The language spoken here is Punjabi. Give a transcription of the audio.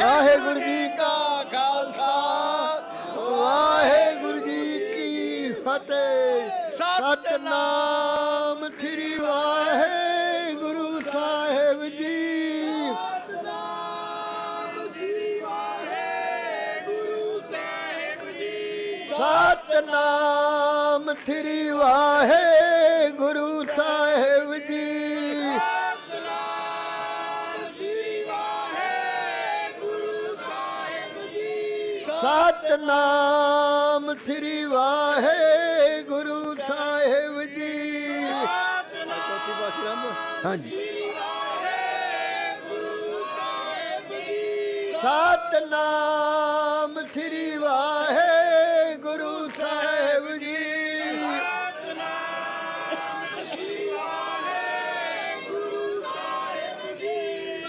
ਵਾਹਿਗੁਰੂ ਜੀ ਕਾ ਖਾਲਸਾ ਵਾਹਿਗੁਰੂ ਜੀ ਕੀ ਫਤਿਹ ਸਤਨਾਮ ਸ੍ਰੀ ਵਾਹਿਗੁਰੂ ਸਾਹਿਬ ਜੀ ਸਤਨਾਮ ਸ੍ਰੀ ਵਾਹਿਗੁਰੂ ਸਤਨਾਮ ਸ੍ਰੀ ਵਾਹਿਗੁਰੂ ਸਾਹਿਬ ਜੀ। ਹਾਂਜੀ। ਸਤਨਾਮ ਸ੍ਰੀ ਵਾਹਿਗੁਰੂ